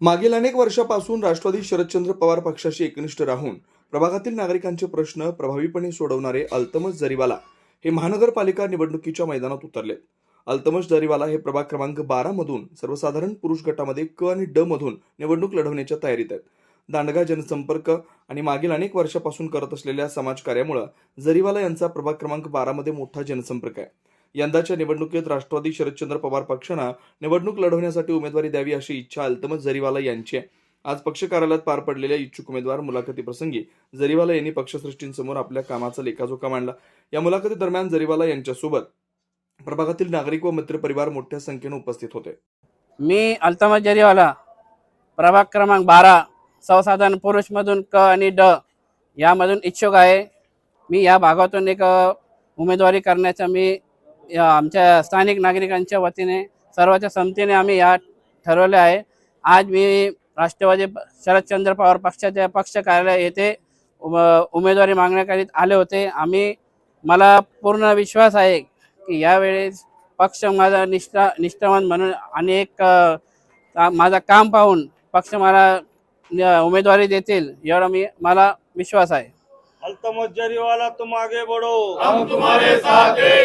मागील अनेक वर्षापासून राष्ट्रवादी शरदचंद्र पवार पक्षाशी एकनिष्ठ राहून प्रभागातील नागरिकांचे प्रश्न प्रभावीपणे सोडवणारे अल्तमज जरीवाला हे महानगरपालिका निवडणुकीच्या मैदानात उतरले. अल्तमज जरीवाला हे प्रभाग क्रमांक बारा मधून सर्वसाधारण पुरुष गटामध्ये क आणि ड मधून निवडणूक लढवण्याच्या तयारीत आहेत. दांडगा जनसंपर्क आणि मागील अनेक वर्षापासून करत असलेल्या समाजकार्यामुळे जरीवाला यांचा प्रभाग क्रमांक बारामध्ये मोठा जनसंपर्क आहे. यंदाच्या निवडणुकीत राष्ट्रवादी शरदचंद्र पवार पक्षानं निवडणूक लढवण्यासाठी उमेदवारी द्यावी अशी इच्छा अल्तमत जरीवाला यांची आहे. आज पक्ष कार्यालयात पार पडलेल्या इच्छुक उमेदवार मुलाखतीप्रसंगी जरीवाला यांनी पक्षश्रेष्ठींसमोर आपल्या कामाचा लेखाजोखा मांडला. या मुलाखती दरम्यान जरीवाला यांच्यासोबत प्रभागातील नागरिक व मित्रपरिवार मोठ्या संख्येने उपस्थित होते. मी अल्तमत जरीवाला प्रभाग क्रमांक बारा सर्वसाधारण पुरुषमधून क आणि ड यामधून इच्छुक आहे. मी या भागातून एक उमेदवारी करण्याचा मी या आमच्या स्थानिक नागरिकांच्या वतीने सर्वांच्या संमतीने आम्ही या ठरवले आहे. आज मी राष्ट्रवादी शरदचंद्र पवार पक्षाच्या पक्ष कार्यालय येथे उम- उमेदवारी मागण्याकरिता आले होते. आम्ही मला पूर्ण विश्वास आहे की यावेळेस पक्ष माझा निष्ठा निष्ठावान म्हणून अनेक अ, का- माझं काम पाहून पक्ष मला उमेदवारी देतील एवढा मी मला विश्वास आहे. अल्तमत जरीवाला तुम आगे बढ़ो हम तुम्हारे साथ हैं.